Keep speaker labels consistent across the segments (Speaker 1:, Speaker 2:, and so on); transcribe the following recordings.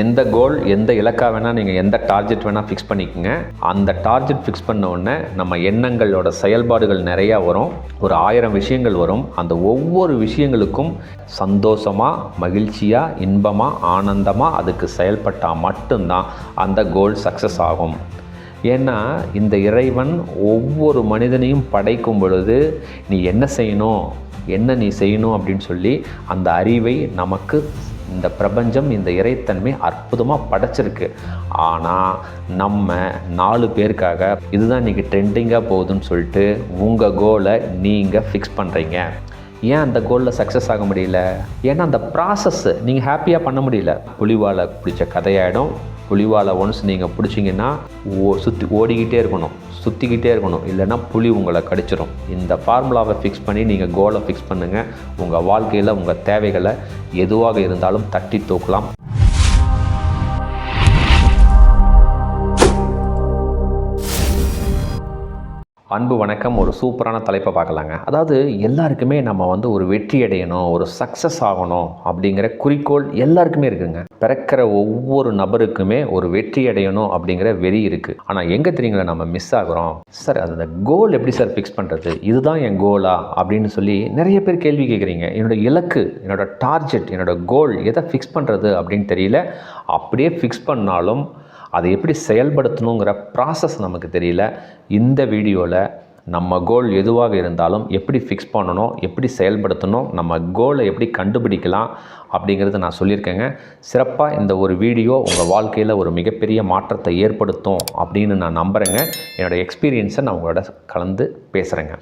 Speaker 1: எந்த கோல் எந்த இலக்கா வேணால் நீங்கள் எந்த டார்கெட் வேணால் ஃபிக்ஸ் பண்ணிக்கோங்க. அந்த டார்கெட் ஃபிக்ஸ் பண்ண உடனே நம்ம எண்ணங்களோட செயல்பாடுகள் நிறையா வரும். ஒரு ஆயிரம் விஷயங்கள் வரும். அந்த ஒவ்வொரு விஷயங்களுக்கும் சந்தோஷமாக மகிழ்ச்சியாக இன்பமாக ஆனந்தமாக அதுக்கு செயல்பட்டால் மட்டும்தான் அந்த கோல் சக்ஸஸ் ஆகும். ஏன்னா இந்த இறைவன் ஒவ்வொரு மனிதனையும் படைக்கும் பொழுது நீ என்ன செய்யணும் என்ன நீ செய்யணும் அப்படின்னு சொல்லி அந்த அறிவை நமக்கு இந்த பிரபஞ்சம் இந்த இறைத்தன்மை அற்புதமாக படைச்சிருக்கு. ஆனால் நம்ம நாலு பேருக்காக இதுதான் இன்றைக்கி ட்ரெண்டிங்காக போகுதுன்னு சொல்லிட்டு உங்கள் கோலை நீங்கள் ஃபிக்ஸ் பண்ணுறீங்க ஏன் அந்த கோலில் சக்ஸஸ் ஆக முடியல? ஏன்னா அந்த ப்ராசஸ்ஸு நீங்கள் ஹாப்பியாக பண்ண முடியல. புலிவாலை பிடிச்ச கதையாயிடும். புலிவாலை ஒன்ஸ் நீங்கள் பிடிச்சிங்கன்னா ஓ சுற்றி ஓடிக்கிட்டே இருக்கணும். சுற்றிக்கிட்டே இருக்கணும். இல்லைன்னா புலி உங்களை கடிச்சிடும் இந்த ஃபார்முலாவை ஃபிக்ஸ் பண்ணி நீங்கள் கோலை ஃபிக்ஸ் பண்ணுங்கள் உங்கள் வாழ்க்கையில் உங்கள் தேவைகளை எதுவாக இருந்தாலும் தட்டி தூக்கலாம். அன்பு வணக்கம் ஒரு சூப்பரான தலைப்பை பார்க்கலாங்க. அதாவது எல்லாருக்குமே நம்ம வந்து ஒரு வெற்றி அடையணும் ஒரு சக்ஸஸ் ஆகணும் அப்படிங்கிற குறிக்கோள் எல்லாருக்குமே இருக்குங்க. பிறக்கிற ஒவ்வொரு நபருக்குமே ஒரு வெற்றி அடையணும் அப்படிங்கிற வெறி இருக்குது ஆனால் எங்கே தெரியுங்களா நம்ம மிஸ் ஆகுறோம்? சார் அந்த கோல் எப்படி சார் ஃபிக்ஸ் பண்ணுறது இதுதான் என் கோலா அப்படின்னு சொல்லி நிறைய பேர் கேள்வி கேட்குறீங்க என்னோட இலக்கு என்னோட டார்கெட் என்னோட கோல் எதை ஃபிக்ஸ் பண்ணுறது அப்படின்னு தெரியல. அப்படியே ஃபிக்ஸ் பண்ணாலும் அதை எப்படி செயல்படுத்தணுங்கிற ப்ராசஸ் நமக்கு தெரியல. இந்த வீடியோவில் நம்ம கோல் எதுவாக இருந்தாலும் எப்படி ஃபிக்ஸ் பண்ணணும் எப்படி செயல்படுத்தணும் நம்ம கோலை எப்படி கண்டுபிடிக்கலாம் அப்படிங்கிறத நான் சொல்லியிருக்கேங்க. சிறப்பாக இந்த ஒரு வீடியோ உங்கள் வாழ்க்கையில் ஒரு மிகப்பெரிய மாற்றத்தை ஏற்படுத்தும் அப்படின்னு நான் நம்புகிறேங்க என்னோடய எக்ஸ்பீரியன்ஸை நான் உங்களோட கலந்து பேசுகிறேங்க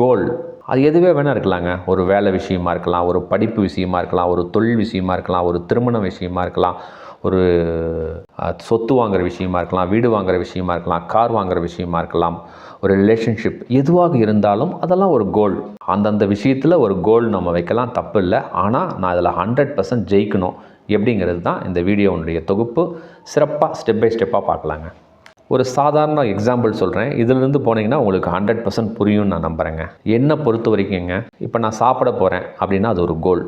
Speaker 1: கோல் அது எதுவே வேணால் இருக்கலாங்க. ஒரு வேலை விஷயமா இருக்கலாம் ஒரு படிப்பு விஷயமா இருக்கலாம் ஒரு தொழில் விஷயமா இருக்கலாம் ஒரு திருமண விஷயமா இருக்கலாம் ஒரு சொத்து வாங்குற விஷயமா இருக்கலாம் வீடு வாங்குற விஷயமா இருக்கலாம் கார் வாங்குற விஷயமா இருக்கலாம் ஒரு ரிலேஷன்ஷிப் எதுவாக இருந்தாலும் அதெல்லாம் ஒரு கோல் அந்தந்த விஷயத்தில் ஒரு கோல் நம்ம வைக்கலாம் தப்பு இல்லை ஆனால் நான் அதில் ஹண்ட்ரட் பர்சன்ட் ஜெயிக்கணும். எப்படிங்கிறது தான் இந்த வீடியோனுடைய தொகுப்பு. சிறப்பாக ஸ்டெப் பை ஸ்டெப்பாக பார்க்கலாங்க. ஒரு சாதாரண எக்ஸாம்பிள் சொல்கிறேன் இதிலிருந்து போனீங்கன்னா உங்களுக்கு ஹண்ட்ரட் பர்சன்ட் புரியும்னு நான் நம்புகிறேங்க என்னை பொறுத்த வரைக்குங்க இப்போ நான் சாப்பிட போகிறேன் அப்படின்னா அது ஒரு கோல்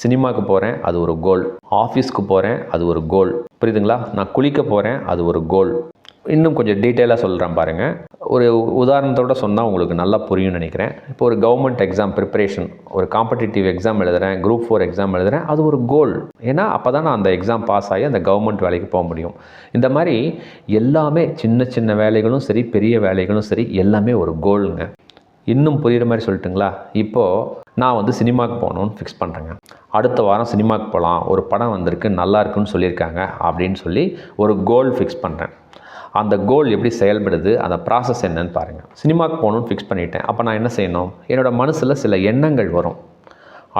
Speaker 1: சினிமாவுக்கு போகிறேன் அது ஒரு கோல் ஆஃபீஸ்க்கு போகிறேன் அது ஒரு கோல் புரியுதுங்களா? நான் குளிக்க போகிறேன் அது ஒரு கோல் இன்னும் கொஞ்சம் டீட்டெயிலாக சொல்கிறேன் பாருங்கள் ஒரு உதாரணத்தோட சொன்னால் உங்களுக்கு நல்லா புரியும்னு நினைக்கிறேன். இப்போ ஒரு கவர்மெண்ட் எக்ஸாம் ப்ரிப்பரேஷன் ஒரு காம்படிட்டிவ் எக்ஸாம் எழுதுகிறேன் குரூப் ஃபோர் எக்ஸாம் எழுதுகிறேன் அது ஒரு கோல் ஏன்னா அப்போ தான் நான் அந்த எக்ஸாம் பாஸ் ஆகி அந்த கவர்மெண்ட் வேலைக்கு போக முடியும். இந்த மாதிரி எல்லாமே சின்ன சின்ன வேலைகளும் சரி பெரிய வேலைகளும் சரி எல்லாமே ஒரு கோலுங்க இன்னும் புரிகிற மாதிரி சொல்லட்டுங்களா? இப்போது நான் வந்து சினிமாவுக்கு போகணுன்னு ஃபிக்ஸ் பண்ணுறேங்க அடுத்த வாரம் சினிமாவுக்கு போகலாம். ஒரு படம் வந்திருக்கு நல்லா இருக்குன்னு சொல்லியிருக்காங்க அப்படின்னு சொல்லி ஒரு கோல் ஃபிக்ஸ் பண்ணுறேன் அந்த கோல் எப்படி செயல்படுது அந்த ப்ராசஸ் என்னன்னு பாருங்கள் சினிமாவுக்கு போகணுன்னு ஃபிக்ஸ் பண்ணிட்டேன். அப்போ நான் என்ன செய்யணும்? என்னோடய மனசில் சில எண்ணங்கள் வரும்.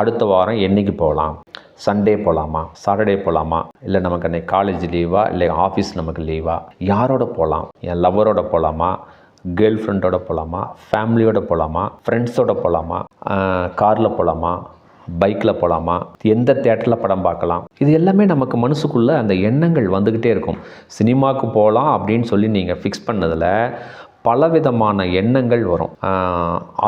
Speaker 1: அடுத்த வாரம் என்னைக்கு போகலாம்? சண்டே போகலாமா சாட்டர்டே போகலாமா இல்லை நமக்கு அன்றைக்கி காலேஜ் லீவா இல்லை ஆஃபீஸ் நமக்கு லீவா யாரோட போகலாம்? என் லவ்வரோட போகலாமா கேர்ள் ஃப்ரெண்டோட போகலாமா ஃபேமிலியோட போகலாமா ஃப்ரெண்ட்ஸோட போகலாமா காரில் போகலாமா பைக்கில் போகலாமா? எந்த தேட்டரில் படம் பார்க்கலாம்? இது எல்லாமே நமக்கு மனசுக்குள்ளே அந்த எண்ணங்கள் வந்துக்கிட்டே இருக்கும். சினிமாவுக்கு போகலாம் அப்படின்னு சொல்லி நீங்கள் ஃபிக்ஸ் பண்ணதில் பலவிதமான எண்ணங்கள் வரும்.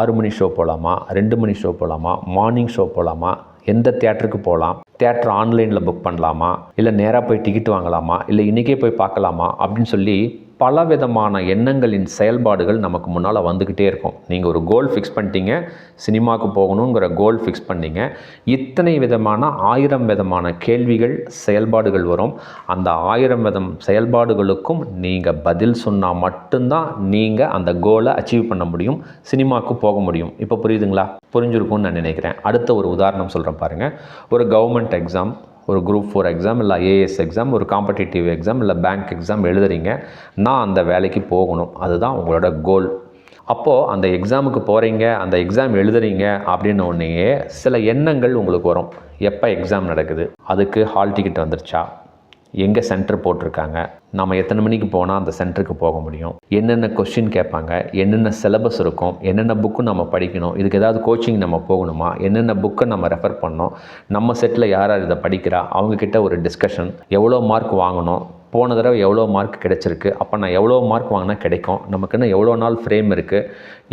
Speaker 1: ஆறு மணி ஷோ போகலாமா? ரெண்டு மணி ஷோ போகலாமா? மார்னிங் ஷோ போகலாமா? எந்த தேட்டருக்கு போகலாம்? தேட்டர் ஆன்லைனில் புக் பண்ணலாமா? இல்லை நேராக போய் டிக்கெட் வாங்கலாமா? இல்லை இன்றைக்கே போய் பார்க்கலாமா? அப்படின்னு சொல்லி பலவிதமான எண்ணங்களின் செயல்பாடுகள் நமக்கு முன்னால் வந்துக்கிட்டே இருக்கும். நீங்கள் ஒரு கோல் ஃபிக்ஸ் பண்ணிட்டீங்க சினிமாவுக்கு போகணுங்கிற கோல் ஃபிக்ஸ் பண்ணீங்க இத்தனை விதமான ஆயிரம் விதமான கேள்விகள் செயல்பாடுகள் வரும். அந்த ஆயிரம் விதம் செயல்பாடுகளுக்கும் நீங்கள் பதில் சொன்னால் மட்டும்தான் நீங்கள் அந்த கோலை அச்சீவ் பண்ண முடியும் சினிமாவுக்கு போக முடியும். இப்போ புரியுதுங்களா? புரிஞ்சிருக்கும்னு நான் நினைக்கிறேன். அடுத்த ஒரு உதாரணம் சொல்கிறேன் பாருங்கள் ஒரு கவர்மெண்ட் எக்ஸாம் ஒரு குரூப் ஃபோர் எக்ஸாம் இல்லை ஏஎஸ் எக்ஸாம் ஒரு காம்படிட்டிவ் எக்ஸாம் இல்லை பேங்க் எக்ஸாம் எழுதுறீங்க நான் அந்த வேலைக்கு போகணும். அதுதான் உங்களோட கோல் அப்போது அந்த எக்ஸாமுக்கு போகிறீங்க அந்த எக்ஸாம் எழுதுறீங்க அப்படின்னோடனேயே சில எண்ணங்கள் உங்களுக்கு வரும். எப்போ எக்ஸாம் நடக்குது? அதுக்கு ஹால் டிக்கெட் வந்துருச்சா? எங்கே சென்டர் போட்டிருக்காங்க? நம்ம எத்தனை மணிக்கு போனால் அந்த சென்டருக்கு போக முடியும்? என்னென்ன கொஸ்டின் கேட்பாங்க? என்னென்ன சிலபஸ் இருக்கும்? என்னென்ன புக்கு நம்ம படிக்கணும்? இதுக்கு ஏதாவது கோச்சிங் நம்ம போகணுமா? என்னென்ன புக்கை நம்ம ரெஃபர் பண்ணோம் நம்ம செட்டில் யார் யார் இதை படிக்கிறா? அவங்கக்கிட்ட ஒரு டிஸ்கஷன் எவ்வளோ மார்க் வாங்கணும்? போன தடவை எவ்வளோ மார்க் கிடைச்சிருக்கு? அப்போ நான் எவ்வளோ மார்க் வாங்கினா கிடைக்கும்? நமக்குன்னு எவ்வளோ நாள் ஃப்ரேம் இருக்குது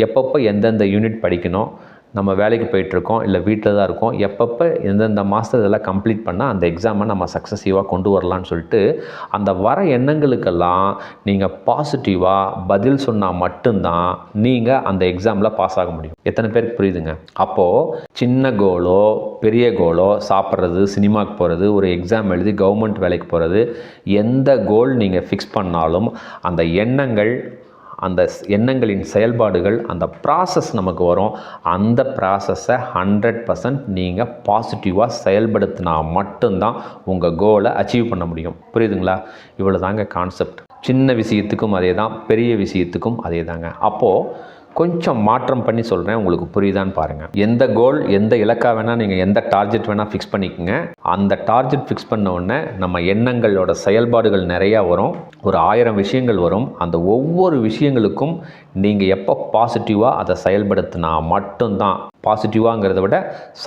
Speaker 1: எப்பப்போ எந்தெந்த யூனிட் படிக்கணும்? நம்ம வேலைக்கு போயிட்டுருக்கோம் இல்லை வீட்டில் தான் இருக்கோம் எப்பப்போ எந்தெந்த மாதம் இதெல்லாம் கம்ப்ளீட் பண்ணால் அந்த எக்ஸாமை நம்ம சக்ஸஸிவாக கொண்டு வரலான்னு சொல்லிட்டு அந்த வர எண்ணங்களுக்கெல்லாம் நீங்கள் பாசிட்டிவாக பதில் சொன்னால் மட்டும்தான் நீங்கள் அந்த எக்ஸாமில் பாஸ் ஆக முடியும். எத்தனை பேருக்கு புரியுதுங்க? அப்போது சின்ன கோலோ பெரிய கோலோ சாப்பிட்றது சினிமாவுக்கு போகிறது ஒரு எக்ஸாம் எழுதி கவர்மெண்ட் வேலைக்கு போகிறது எந்த கோல் நீங்கள் ஃபிக்ஸ் பண்ணாலும் அந்த எண்ணங்கள் அந்த எண்ணங்களின் செயல்பாடுகள் அந்த ப்ராசஸ் நமக்கு வரும். அந்த ப்ராசஸை ஹண்ட்ரட் பர்சன்ட் நீங்கள் பாசிட்டிவாக செயல்படுத்தினா மட்டும்தான் உங்கள் கோலை அச்சீவ் பண்ண முடியும். புரியுதுங்களா? இவ்வளோ தாங்க கான்செப்ட் சின்ன விஷயத்துக்கும் அதே தான் பெரிய விஷயத்துக்கும் அதே தாங்க அப்போது கொஞ்சம் மாற்றம் பண்ணி சொல்கிறேன் உங்களுக்கு புரியுதான்னு பாருங்கள் எந்த கோல் எந்த இலக்கா வேணால் நீங்கள் எந்த டார்கெட் வேணால் ஃபிக்ஸ் பண்ணிக்கோங்க. அந்த டார்கெட் ஃபிக்ஸ் பண்ண உடனே நம்ம எண்ணங்களோட செயல்பாடுகள் நிறையா வரும். ஒரு ஆயிரம் விஷயங்கள் வரும். அந்த ஒவ்வொரு விஷயங்களுக்கும் நீங்கள் எப்போ பாசிட்டிவாக அதை செயல்படுத்தினா மட்டும்தான். பாசிட்டிவாங்கிறத விட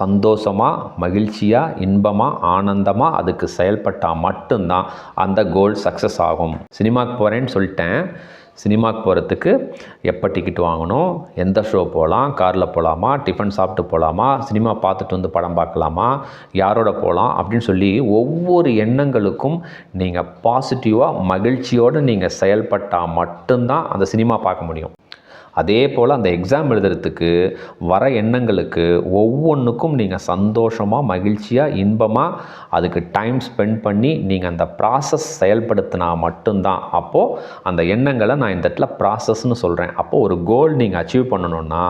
Speaker 1: சந்தோஷமாக மகிழ்ச்சியாக இன்பமாக ஆனந்தமாக அதுக்கு செயல்பட்டால் மட்டும்தான் அந்த கோல் சக்ஸஸ் ஆகும். சினிமாக்கு போகிறேன்னு சொல்லிட்டேன். சினிமாக்கு போகிறதுக்கு எப்போ டிக்கெட் வாங்கணும்? எந்த ஷோ போகலாம் காரில் போகலாமா டிஃபன் சாப்பிட்டு போகலாமா சினிமா பார்த்துட்டு வந்து படம் பார்க்கலாமா? யாரோட போகலாம் அப்படின்னு சொல்லி ஒவ்வொரு எண்ணங்களுக்கும் நீங்கள் பாசிட்டிவாக மகிழ்ச்சியோடு நீங்கள் செயல்பட்டால் மட்டும்தான் அந்த சினிமா பார்க்க முடியும். அதே போல் அந்த எக்ஸாம் எழுதுறதுக்கு வர எண்ணங்களுக்கு ஒவ்வொன்றுக்கும் நீங்கள் சந்தோஷமாக மகிழ்ச்சியாக இன்பமாக அதுக்கு டைம் ஸ்பெண்ட் பண்ணி நீங்கள் அந்த ப்ராசஸ் செயல்படுத்தினா மட்டும்தான். அப்போது அந்த எண்ணங்களை நான் இந்த இடத்துல ப்ராசஸ்னு சொல்கிறேன் அப்போது ஒரு கோல் நீங்கள் அச்சீவ் பண்ணணுன்னா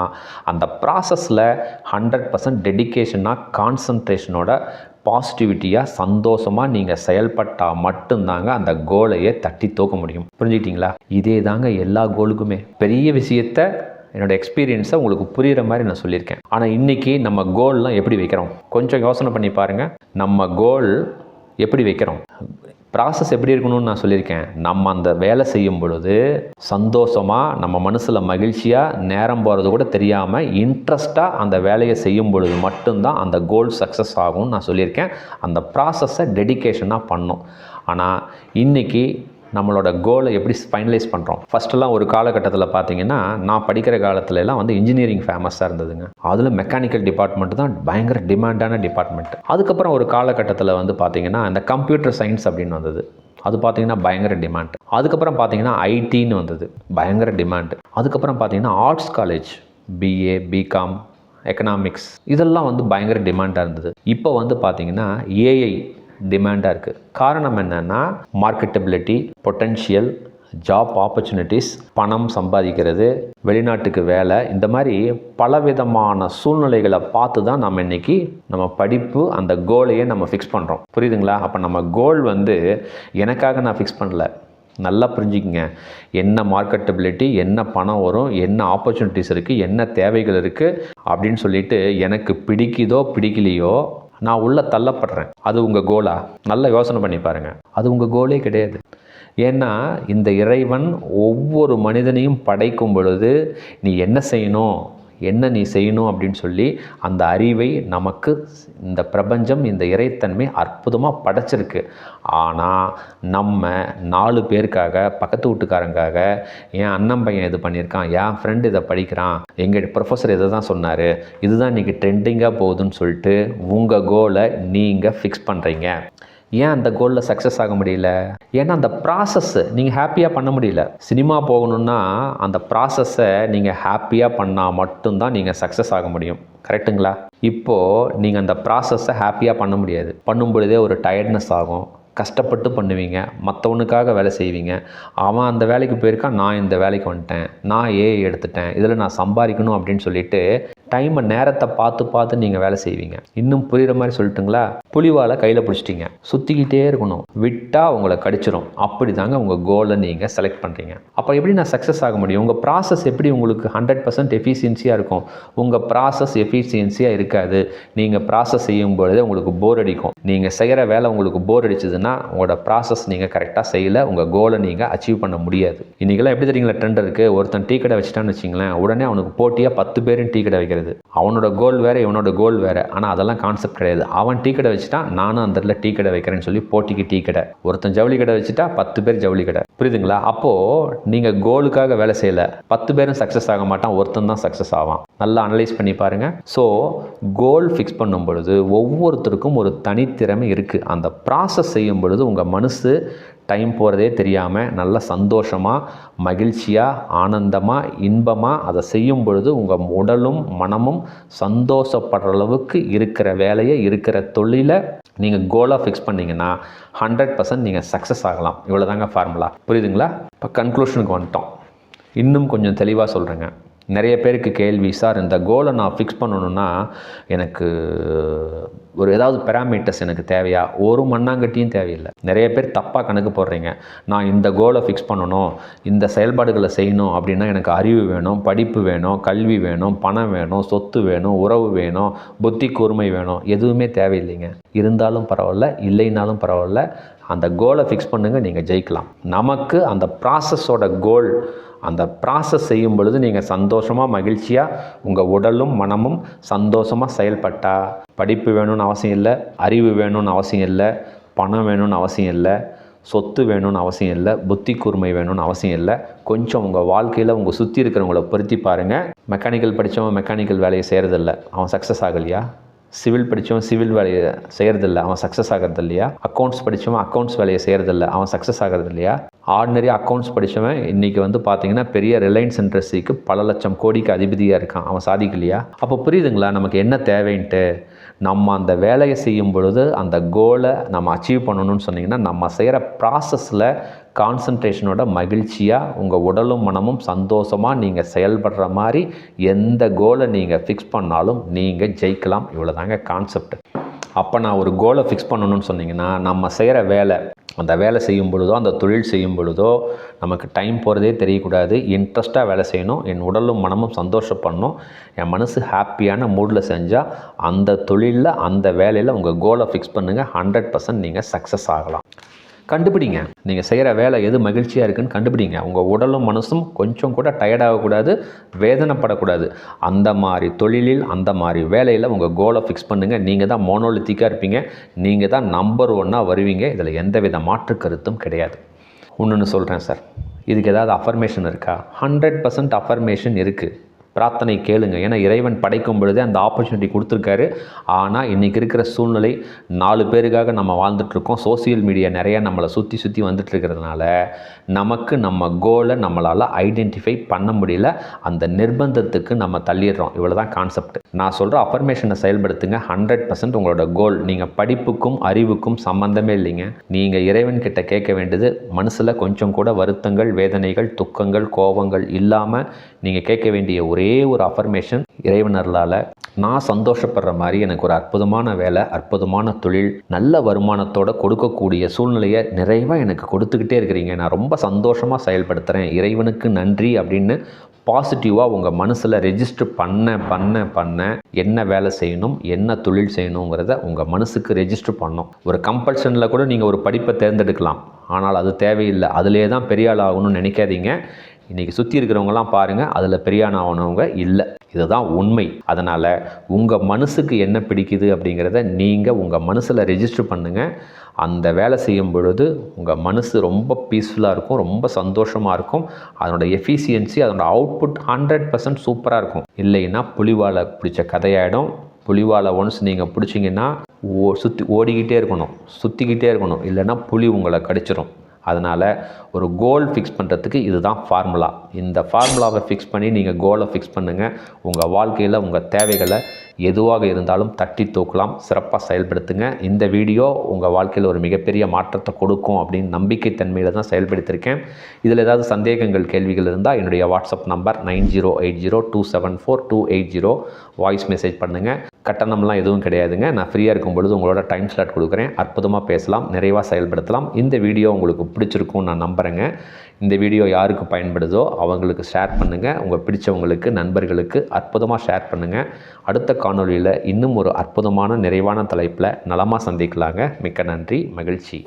Speaker 1: அந்த ப்ராசஸில் ஹண்ட்ரட் பர்சன்ட் டெடிக்கேஷனாக கான்சன்ட்ரேஷனோட பாசிட்டிவிட்டியாக சந்தோஷமாக நீங்கள் செயல்பட்டால் மட்டும்தாங்க அந்த கோலையே தட்டி தூக்க முடியும். புரிஞ்சுக்கிட்டீங்களா? இதே தாங்க எல்லா கோலுக்குமே பெரிய விஷயத்த என்னோட எக்ஸ்பீரியன்ஸை உங்களுக்கு புரிகிற மாதிரி நான் சொல்லியிருக்கேன். ஆனால் இன்றைக்கி நம்ம கோல்லாம் எப்படி வைக்கிறோம்? கொஞ்சம் யோசனை பண்ணி பாருங்கள் நம்ம கோல் எப்படி வைக்கிறோம்? ப்ராசஸ் எப்படி இருக்கணும்னு நான் சொல்லியிருக்கேன். நம்ம அந்த வேலை செய்யும் பொழுது சந்தோஷமாக நம்ம மனசில் மகிழ்ச்சியாக நேரம் போகிறது கூட தெரியாமல் இன்ட்ரெஸ்ட்டாக அந்த வேலையை செய்யும் பொழுது மட்டும்தான் அந்த கோல் சக்ஸஸ் ஆகும்னு நான் சொல்லியிருக்கேன். அந்த ப்ராசஸை டெடிகேஷனாக பண்ணும். ஆனால் இன்றைக்கி நம்மளோட கோலை எப்படி ஃபைனலைஸ் பண்ணுறோம் ஃபஸ்ட்டெல்லாம் ஒரு காலகட்டத்தில் பார்த்தீங்கன்னா நான் படிக்கிற காலத்துல எல்லாம் வந்து இன்ஜினியரிங் ஃபேமஸாக இருந்ததுங்க. அதில் மெக்கானிக்கல் டிபார்ட்மெண்ட் தான் பயங்கர டிமாண்டான டிபார்ட்மெண்ட் அதுக்கப்புறம் ஒரு காலகட்டத்தில் வந்து பார்த்தீங்கன்னா இந்த கம்ப்யூட்டர் சயின்ஸ் அப்படின்னு வந்தது. அது பார்த்தீங்கன்னா பயங்கர டிமாண்ட் அதுக்கப்புறம் பார்த்தீங்கன்னா ஐடின்னு வந்தது. பயங்கர டிமாண்ட் அதுக்கப்புறம் பார்த்தீங்கன்னா arts college BA BCom economics இதெல்லாம் வந்து பயங்கர டிமாண்டாக இருந்தது. இப்போ வந்து பார்த்திங்கன்னா ஏஐ டிமாண்டாக இருக்குது காரணம் என்னென்னா மார்க்கெட்டபிலிட்டி பொட்டென்ஷியல் ஜாப் ஆப்பர்ச்சுனிட்டிஸ் பணம் சம்பாதிக்கிறது வெளிநாட்டுக்கு வேலை இந்த மாதிரி பலவிதமான சூழ்நிலைகளை பார்த்து தான் நம்ம இன்னைக்கு நம்ம படிப்பு அந்த கோலையே நம்ம ஃபிக்ஸ் பண்ணுறோம் புரியுதுங்களா? அப்போ நம்ம கோல் வந்து எனக்காக நான் ஃபிக்ஸ் பண்ணல. நல்லா புரிஞ்சுக்கிங்க. என்ன மார்க்கெட்டபிலிட்டி என்ன பணம் வரும் என்ன ஆப்பர்ச்சுனிட்டிஸ் இருக்குது என்ன தேவைகள் இருக்குது அப்படின்னு சொல்லிட்டு எனக்கு பிடிக்குதோ பிடிக்கலையோ நான் உள்ளே தள்ளப்படுறேன். அது உங்கள் கோலா நல்லா யோசனை பண்ணி பாருங்கள் அது உங்கள் கோலே கிடையாது. ஏன்னா இந்த இறைவன் ஒவ்வொரு மனிதனையும் படைக்கும் பொழுது நீ என்ன செய்யணும்? என்ன நீ செய்யணும் அப்படின்னு சொல்லி அந்த அறிவை நமக்கு இந்த பிரபஞ்சம் இந்த இறைத்தன்மை அற்புதமாக படைச்சிருக்கு. ஆனால் நம்ம நாலு பேருக்காக பக்கத்து வீட்டுக்காரங்காக என் அண்ணன் பையன் இது பண்ணியிருக்கான் என் ஃப்ரெண்டு இதை படிக்கிறான் எங்கள் ப்ரொஃபஸர் இதை தான் சொன்னார் இதுதான் இன்றைக்கி ட்ரெண்டிங்காக போகுதுன்னு சொல்லிட்டு உங்கள் கோலை நீங்கள் ஃபிக்ஸ் பண்ணுறீங்க ஏன் அந்த கோலில் சக்ஸஸ் ஆக முடியல? ஏன்னா அந்த ப்ராசஸ்ஸு நீங்கள் ஹாப்பியாக பண்ண முடியல. சினிமா போகணுன்னா அந்த ப்ராசஸை நீங்கள் ஹாப்பியாக பண்ணால் மட்டும்தான் நீங்கள் சக்ஸஸ் ஆக முடியும். கரெக்ட்டுங்களா இப்போது நீங்கள் அந்த ப்ராசஸை ஹாப்பியாக பண்ண முடியாது. பண்ணும் பொழுதே ஒரு டயர்ட்னஸ் ஆகும். கஷ்டப்பட்டு பண்ணுவீங்க. மற்றவனுக்காக வேலை செய்வீங்க. அவன் அந்த வேலைக்கு போயிருக்கான் நான் இந்த வேலைக்கு வந்துட்டேன். நான் ஏ எடுத்துட்டேன். இதில் நான் சம்பாதிக்கணும் அப்படின்னு சொல்லிட்டு டைமை நேரத்தை பார்த்து பார்த்து நீங்கள் வேலை செய்வீங்க. இன்னும் புரிகிற மாதிரி சொல்லட்டுங்களா? புலிவாலை கையில் பிடிச்சிட்டிங்க. சுற்றிக்கிட்டே இருக்கணும். விட்டால் உங்களை கடிச்சிரும். அப்படி தாங்க உங்கள் கோலை நீங்கள் செலக்ட் பண்ணுறீங்க அப்போ எப்படி நான் சக்ஸஸ் ஆக முடியும்? உங்கள் ப்ராசஸ் எப்படி உங்களுக்கு ஹண்ட்ரட் பர்சன்ட் எஃபிஷியன்சியாக இருக்கும்? உங்கள் ப்ராசஸ் எஃபிஷியன்சியாக இருக்காது. நீங்கள் ப்ராசஸ் செய்யும் பொழுது உங்களுக்கு போர் அடிக்கும். நீங்கள் செய்கிற வேலை உங்களுக்கு போர் அடிச்சதுன்னா உங்களோட ப்ராசஸ் நீங்கள் கரெக்டாக செய்யலை உங்கள் கோலை நீங்கள் அச்சீவ் பண்ண முடியாது. இன்றைக்கெல்லாம் எப்படி தெரியுங்களா ட்ரெண்ட் இருக்குது ஒருத்தன் டீ கடை வச்சுட்டான்னு வச்சிங்களேன் உடனே அவனுக்கு போட்டியாக பத்து பேரும் டீ கடை வைக்கிறது. வைக்கிறது அவனோட கோல் வேறு இவனோட கோல் வேறு. ஆனால் அதெல்லாம் கான்செப்ட் கிடையாது. அவன் டீ கடை வச்சுட்டா நானும் அந்த இடத்துல டீ கடை வைக்கிறேன்னு சொல்லி போட்டிக்கு டீ கடை. ஒருத்தன் ஜவுளி கடை வச்சுட்டா பத்து பேர் ஜவுளி கடை. புரியுதுங்களா? அப்போது நீங்கள் கோலுக்காக வேலை செய்யலை. பத்து பேரும் சக்ஸஸ் ஆக மாட்டான் ஒருத்தன் தான் சக்ஸஸ் ஆவான். நல்லா அனலைஸ் பண்ணி பாருங்கள் ஸோ கோல் ஃபிக்ஸ் பண்ணும் பொழுது ஒவ்வொருத்தருக்கும் ஒரு தனித்திறமை இருக்குது அந்த ப்ராசஸ் செய்யும் பொழுது உங்கள் மனசு டைம் போகிறதே தெரியாமல் நல்ல சந்தோஷமாக மகிழ்ச்சியாக ஆனந்தமாக இன்பமாக அதை செய்யும் பொழுது உங்கள் உடலும் மனமும் சந்தோஷப்படுற அளவுக்கு இருக்கிற வேலையை இருக்கிற தொழிலை நீங்கள் கோலாக ஃபிக்ஸ் பண்ணிங்கன்னா ஹண்ட்ரட் பர்சன்ட் நீங்கள் சக்ஸஸ் ஆகலாம். இவ்வளோதாங்க ஃபார்முலா புரியுதுங்களா? இப்போ கன்க்ளூஷனுக்கு வந்துட்டோம். இன்னும் கொஞ்சம் தெளிவாக சொல்கிறேங்க நிறைய பேருக்கு கேள்வி சார் இந்த கோலை நான் ஃபிக்ஸ் பண்ணணுன்னா எனக்கு ஒரு ஏதாவது பெராமீட்டர்ஸ் எனக்கு தேவையா? ஒரு மண்ணாங்கட்டியும் தேவையில்லை. நிறைய பேர் தப்பாக கணக்கு போடுறீங்க. நான் இந்த கோலை ஃபிக்ஸ் பண்ணணும் இந்த செயல்பாடுகளை செய்யணும் அப்படின்னா எனக்கு அறிவு வேணும் படிப்பு வேணும் கல்வி வேணும் பணம் வேணும் சொத்து வேணும் உறவு வேணும் புத்தி கூர்மை வேணும். எதுவுமே தேவையில்லைங்க. இருந்தாலும் பரவாயில்ல இல்லைனாலும் பரவாயில்ல. அந்த கோலை ஃபிக்ஸ் பண்ணுங்கள் நீங்கள் ஜெயிக்கலாம். நமக்கு அந்த ப்ராசஸோட கோல் அந்த ப்ராசஸ் செய்யும் பொழுது நீங்கள் சந்தோஷமாக மகிழ்ச்சியாக உங்கள் உடலும் மனமும் சந்தோஷமாக செயல்பட்டால் படிப்பு வேணும்னு அவசியம் இல்லை அறிவு வேணும்னு அவசியம் இல்லை பணம் வேணும்னு அவசியம் இல்லை சொத்து வேணும்னு அவசியம் இல்லை புத்தி கூர்மை வேணும்னு அவசியம் இல்லை கொஞ்சம் உங்கள் வாழ்க்கையில் உங்கள் சுற்றி இருக்கிறவங்கள பொருத்தி பாருங்கள் மெக்கானிக்கல் படித்தவன் மெக்கானிக்கல் வேலையை செய்கிறதில்ல அவன் சக்ஸஸ் ஆகலையா? சிவில் படித்தவன் சிவில் வேலையை செய்கிறதில்ல அவன் சக்ஸஸ் ஆகிறது இல்லையா? அக்கௌண்ட்ஸ் படித்தவன் அக்கௌண்ட்ஸ் வேலையை செய்கிறதில்ல அவன் சக்ஸஸ் ஆகிறது இல்லையா? ஆர்டினரி அக்கௌண்ட்ஸ் படித்தவன் இன்றைக்கி வந்து பார்த்தீங்கன்னா பெரிய ரிலையன்ஸ் இண்டஸ்ட்ரிக்கு பல லட்சம் கோடிக்கு அதிபதியாக இருக்கான். அவன் சாதிக்கலையா அப்போ புரியுதுங்களா? நமக்கு என்ன தேவைன்ட்டு? நம்ம அந்த வேலையை செய்யும் பொழுது அந்த கோலை நம்ம அச்சீவ் பண்ணணும்னு சொன்னிங்கன்னா நம்ம செய்கிற ப்ராசஸில் கான்சன்ட்ரேஷனோட மகிழ்ச்சியாக உங்கள் உடலும் மனமும் சந்தோஷமாக நீங்கள் செயல்படுற மாதிரி எந்த கோலை நீங்கள் ஃபிக்ஸ் பண்ணாலும் நீங்கள் ஜெயிக்கலாம். இவ்வளோதாங்க கான்செப்ட் அப்போ நான் ஒரு கோலை ஃபிக்ஸ் பண்ணணும்னு சொன்னிங்கன்னா நம்ம செய்கிற வேலை அந்த வேலை செய்யும் பொழுதோ அந்த தொழில் செய்யும் பொழுதோ நமக்கு டைம் போகிறதே தெரியக்கூடாது. இன்ட்ரெஸ்ட்டாக வேலை செய்யணும். என் உடலும் மனமும் சந்தோஷப்படணும் என் மனசு ஹாப்பியான மூடில் செஞ்சால் அந்த தொழிலில் அந்த வேலையில் உங்கள் கோலை ஃபிக்ஸ் பண்ணுங்கள் ஹண்ட்ரட் பர்சன்ட் நீங்கள் சக்ஸஸ் ஆகலாம். கண்டுபிடிங்க. நீங்கள் செய்கிற வேலை எது மகிழ்ச்சியாக இருக்குன்னு கண்டுபிடிங்க. உங்கள் உடலும் மனசும் கொஞ்சம் கூட டயர்டாகக்கூடாது வேதனைப்படக்கூடாது. அந்த மாதிரி தொழிலில் அந்த மாதிரி வேலையில் உங்கள் கோலை ஃபிக்ஸ் பண்ணுங்கள் நீங்கள் தான் மோனோலித்திக்காக இருப்பீங்க. நீங்கள் தான் நம்பர் ஒன்னாக வருவீங்க. இதில் எந்தவித மாற்று கருத்தும் கிடையாது. ஒன்றுன்னு சொல்கிறேன் சார் இதுக்கு ஏதாவது அஃபர்மேஷன் இருக்கா? ஹண்ட்ரட் பர்சன்ட் அஃபர்மேஷன் இருக்குது பிரார்த்தனை கேளுங்க. ஏன்னா இறைவன் படைக்கும் பொழுதே அந்த ஆப்பர்ச்சுனிட்டி கொடுத்துருக்காரு. ஆனால் இன்றைக்கி இருக்கிற சூழ்நிலை நாலு பேருக்காக நம்ம வாழ்ந்துட்டுருக்கோம். சோசியல் மீடியா நிறைய நம்மளை சுற்றி சுற்றி வந்துட்டு இருக்கிறதுனால நமக்கு நம்ம கோலை நம்மளால் ஐடென்டிஃபை பண்ண முடியல. அந்த நிர்பந்தத்துக்கு நம்ம தள்ளிடுறோம். இவ்வளோ தான் கான்செப்ட் நான் சொல்கிற அஃபர்மேஷனை செயல்படுத்துங்க. ஹண்ட்ரட் பர்சன்ட் உங்களோட கோல் நீங்கள் படிப்புக்கும் அறிவுக்கும் சம்மந்தமே இல்லைங்க. நீங்கள் இறைவன் கிட்ட கேட்க வேண்டியது மனசில் கொஞ்சம் கூட வருத்தங்கள் வேதனைகள் துக்கங்கள் கோபங்கள் இல்லாமல் நீங்கள் கேட்க வேண்டிய ஒரே ஒரு அஃபர்மேஷன் இறைவனர்களால் நான் சந்தோஷப்படுற மாதிரி எனக்கு ஒரு அற்புதமான வேலை அற்புதமான தொழில் நல்ல வருமானத்தோட கொடுக்கக்கூடிய சூழ்நிலையை நிறைவாக எனக்கு கொடுத்துக்கிட்டே இருக்கிறீங்க. நான் ரொம்ப சந்தோஷமாக செயல்படுத்துகிறேன் இறைவனுக்கு நன்றி அப்படின்னு பாசிட்டிவாக உங்கள் மனசில் ரெஜிஸ்டர் பண்ண பண்ண பண்ண என்ன வேலை செய்யணும் என்ன தொழில் செய்யணுங்கிறத உங்கள் மனசுக்கு ரெஜிஸ்டர் பண்ணணும் ஒரு கம்பல்ஷனில் கூட நீங்கள் ஒரு படிப்பை தேர்ந்தெடுக்கலாம். ஆனால் அது தேவையில்லை. அதிலே தான் பெரிய ஆள் ஆகணும்னு நினைக்காதீங்க. இன்றைக்கி சுற்றி இருக்கிறவங்கலாம் பாருங்கள் அதில் பெரியான் ஆகணவங்க இல்லை. இதுதான் உண்மை. அதனால் உங்கள் மனசுக்கு என்ன பிடிக்குது அப்படிங்கிறத நீங்கள் உங்கள் மனசில் ரெஜிஸ்டர் பண்ணுங்கள் அந்த வேலை செய்யும் பொழுது உங்கள் மனசு ரொம்ப பீஸ்ஃபுல்லாக இருக்கும் ரொம்ப சந்தோஷமாக இருக்கும். அதனோட எஃபிஷியன்சி அதனோட அவுட்புட் ஹண்ட்ரட் பர்சன்ட் சூப்பராக இருக்கும். இல்லைன்னா புலிவாலை பிடிச்ச கதையாயிடும். புலிவாலை ஒன்ஸ் நீங்கள் பிடிச்சிங்கன்னா ஓ சுற்றி ஓடிக்கிட்டே இருக்கணும். சுற்றிக்கிட்டே இருக்கணும். இல்லைன்னா புலி உங்களை கடிச்சிடும் அதனால் ஒரு கோல் ஃபிக்ஸ் பண்ணுறதுக்கு இதுதான் ஃபார்முலா இந்த ஃபார்முலாவை ஃபிக்ஸ் பண்ணி நீங்கள் கோலை ஃபிக்ஸ் பண்ணுங்கள் உங்கள் வாழ்க்கையில் உங்கள் தேவைகளை எதுவாக இருந்தாலும் தட்டி தூக்கலாம். சிறப்பாக செயல்படுத்துங்க. இந்த வீடியோ உங்கள் வாழ்க்கையில் ஒரு மிகப்பெரிய மாற்றத்தை கொடுக்கும் அப்படின்னு நம்பிக்கை தன்மையில் தான் செயல்படுத்தியிருக்கேன் இதில் ஏதாவது சந்தேகங்கள் கேள்விகள் இருந்தால் என்னுடைய WhatsApp number nine zero eight zero two seven four two eight zero. Voice message பண்ணுங்கள் கட்டணம்லாம் எதுவும் கிடையாதுங்க. நான் ஃப்ரீயாக இருக்கும் பொழுது உங்களோட டைம் ஸ்லாட் கொடுக்குறேன். அற்புதமாக பேசலாம் நிறைவாக செயல்படுத்தலாம். இந்த வீடியோ உங்களுக்கு பிடிச்சிருக்கும் நான் நம்புகிறேங்க இந்த வீடியோ யாருக்கு பயன்படுதோ அவங்களுக்கு ஷேர் பண்ணுங்கள் உங்கள் பிடிச்சவங்களுக்கு நண்பர்களுக்கு அற்புதமாக ஷேர் பண்ணுங்கள் அடுத்த காணொளியில் இன்னும் ஒரு அற்புதமான நிறைவான தலைப்பில் நலமாக சந்திக்கலாங்க. மிக்க நன்றி மகிழ்ச்சி.